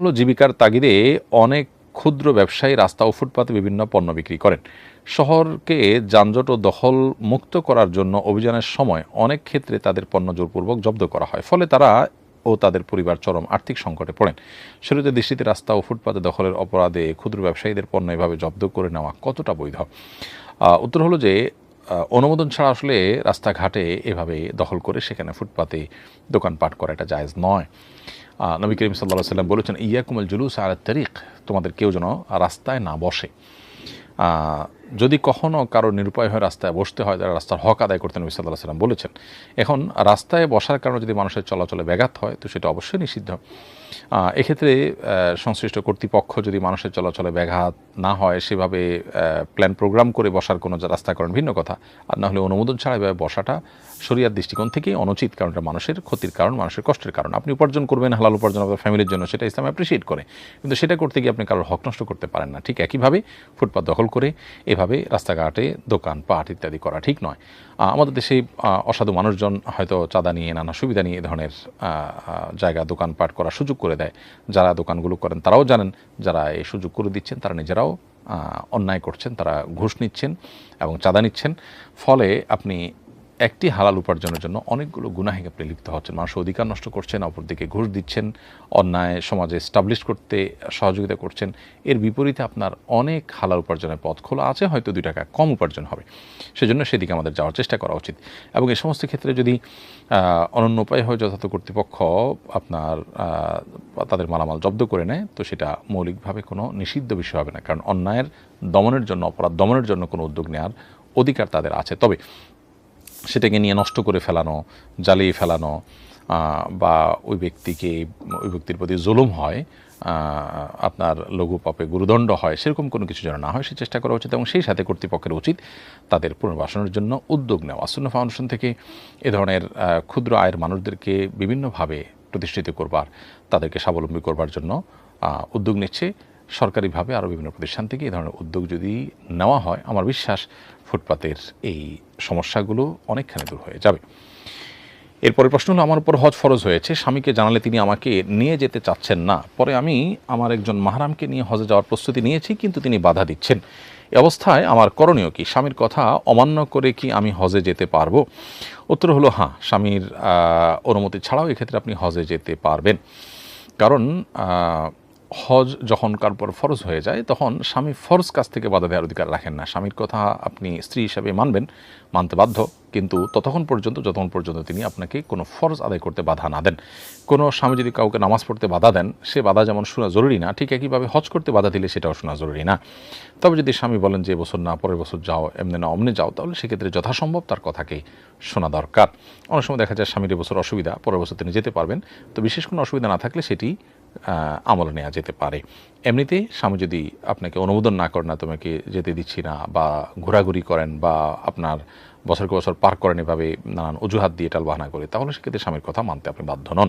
হলো জীবিকার তাগিদে অনেক ক্ষুদ্র ব্যবসায়ী রাস্তা ও ফুটপাতে বিভিন্ন পণ্য বিক্রি করেন। শহরকে যানজট ও দখল মুক্ত করার জন্য অভিযানের সময় অনেক ক্ষেত্রে তাদের পণ্য জোরপূর্বক জব্দ করা হয়। ফলে তারা ও তাদের পরিবার চরম আর্থিক সংকটে পড়েন। শুরুতে দৃষ্টিতে রাস্তা ও ফুটপাতে দখলের অপরাধে ক্ষুদ্র ব্যবসায়ীদের পণ্য এভাবে জব্দ করে নেওয়া কতটা বৈধ? উত্তর হলো যে অনুমোদন ছাড়া আসলে রাস্তাঘাটে এভাবে দখল করে সেখানে ফুটপাতে দোকানপাট করা এটা জায়জ নয়। নবী করিম সাল্লা সাল্লাম বলেছেন, ইয়াকুমুল জুলুস আর তারিখ তোমাদের কেউ যেন রাস্তায় না বসে। যদি কখনও কারও নিরুপায় হয়ে রাস্তায় বসতে হয় তারা রাস্তার হক আদায় করতেন নবী সাল্লাহ সাল্লাম বলেছেন, এখন রাস্তায় বসার কারণে যদি মানুষের চলাচলে ব্যাঘাত হয়, তো সেটা অবশ্যই নিষিদ্ধ। এক্ষেত্রে সংশ্লিষ্ট কর্তৃপক্ষ যদি মানুষের চলাচলে ব্যাঘাত না হয়, সেভাবে প্ল্যান প্রোগ্রাম করে বসার কোনো যা রাস্তা করেন ভিন্ন কথা। আর না হলে অনুমোদন ছাড়া এভাবে বসাটা শরিয়ার দৃষ্টিকোণ থেকেই অনুচিত, কারণ এটা মানুষের ক্ষতির কারণ, মানুষের কষ্টের কারণ। আপনি উপার্জন করবেন, হালাল উপার্জন আপনার ফ্যামিলির জন্য, সেটা ইসলাম অ্যাপ্রিসিয়েট করে। কিন্তু সেটা করতে গিয়ে আপনি কারোর হক নষ্ট করতে পারেন না। ঠিক একইভাবে ফুটপাত দখল করে এভাবে রাস্তাঘাটে দোকান পাট ইত্যাদি করা ঠিক নয়। আমাদের দেশে অসাধু মানুষজন হয়তো চাঁদা নিয়ে নানা সুবিধা নিয়ে এ ধরনের জায়গা দোকান দোকানপাট করার সুযোগ করে দেয়। যারা দোকানগুলো করেন তারাও জানেন, যারা এই সুযোগ করে দিচ্ছেন তারা নিজেরাও অন্যায় করছেন, তারা ঘুষ নিচ্ছেন এবং চাঁদা নিচ্ছেন। ফলে আপনি একটি হালাল উপার্জনের জন্য অনেকগুলো গুনাহে আপনি লিপ্ত হচ্ছেন। মানুষের অধিকার নষ্ট করছেন, অপরদিকে ঘুষ দিচ্ছেন, অন্যায় সমাজে স্টাবলিশ করতে সহযোগিতা করছেন। এর বিপরীতে আপনার অনেক হালাল উপার্জনের পথ খোলা আছে, হয়তো দুই টাকা কম উপার্জন হবে। সেজন্য সেদিকে আমাদের যাওয়ার চেষ্টা করা উচিত। এবং এই সমস্ত ক্ষেত্রে যদি অনন্য উপায় হয় যথাযথ কর্তৃপক্ষ আপনার তাদের মালামাল জব্দ করে নেয়, তো সেটা মৌলিকভাবে কোনো নিষিদ্ধ বিষয় হবে না। কারণ অন্যায়ের দমনের জন্য, অপরাধ দমনের জন্য কোনো উদ্যোগ নেওয়ার অধিকার তাদের আছে। তবে সেটাকে নিয়ে নষ্ট করে ফেলানো, জ্বালিয়ে ফেলানো বা ওই ব্যক্তিকে, ওই ব্যক্তির প্রতি জুলুম হয় আপনার লঘু পাপে গুরুদণ্ড হয়, সেরকম কোনো কিছু যেন না হয়, সে চেষ্টা করা উচিত এবং সেই সাথে কর্তৃপক্ষের উচিত তাদের পুনর্বাসনের জন্য উদ্যোগ নেওয়া। আসন্ন ফাউন্ডেশন থেকে এ ধরনের ক্ষুদ্র আয়ের মানুষদেরকে বিভিন্নভাবে প্রতিষ্ঠিত করবার, তাদেরকে স্বাবলম্বী করবার জন্য উদ্যোগ নিচ্ছে। সরকারিভাবে আরও বিভিন্ন প্রতিষ্ঠান থেকে এই ধরনের উদ্যোগ যদি নেওয়া হয়, আমার বিশ্বাস ফুটপাতের এই সমস্যাগুলো অনেকখানি দূর হয়ে যাবে। এরপরে প্রশ্ন হলো, আমার উপর হজ ফরজ হয়েছে, স্বামীকে জানালে তিনি আমাকে নিয়ে যেতে চাচ্ছেন না। পরে আমি আমার একজন মাহারামকে নিয়ে হজে যাওয়ার প্রস্তুতি নিয়েছি, কিন্তু তিনি বাধা দিচ্ছেন। এ অবস্থায় আমার করণীয় কি? স্বামীর কথা অমান্য করে কি আমি হজে যেতে পারব? উত্তর হলো হ্যাঁ স্বামীর অনুমতি ছাড়াও এক্ষেত্রে আপনি হজে যেতে পারবেন। কারণ হজ যখন কার উপর ফরজ হয়ে যায়, তখন স্বামী ফরজ কাছ থেকে বাধা দেওয়ার অধিকার রাখেন না। স্বামীর কথা আপনি স্ত্রী হিসাবে মানবেন, মানতে বাধ্য, কিন্তু ততক্ষণ পর্যন্ত, যতক্ষণ পর্যন্ত তিনি আপনাকে কোনো ফরজ আদায় করতে বাধা না দেন। কোনো স্বামী যদি কাউকে নামাজ পড়তে বাধা দেন, সে বাধা যেমন শোনা জরুরি না, ঠিক একইভাবে হজ করতে বাধা দিলে সেটাও শোনা জরুরি না। তবে যদি স্বামী বলেন যে এবছর না, পরের বছর যাও, এমনি না, অমনে যাও, তাহলে সেক্ষেত্রে যথাসম্ভব তার কথাকে শোনা দরকার। অনেক সময় দেখা যায় স্বামীর এবছর অসুবিধা, পরের বছর তিনি যেতে পারবেন। তো বিশেষ কোনো অসুবিধা না থাকলে সেটি আমলে নেওয়া যেতে পারে। এমনিতে স্বামী যদি আপনাকে অনুমোদন না করেন না, তোমাকে যেতে দিচ্ছি না বা ঘোরাঘুরি করেন বা আপনার বছরকে বছর পার করেন এভাবে নানান অজুহাত দিয়ে টাল বাহানা করে, তাহলে সেক্ষেত্রে স্বামীর কথা মানতে আপনি বাধ্য নন।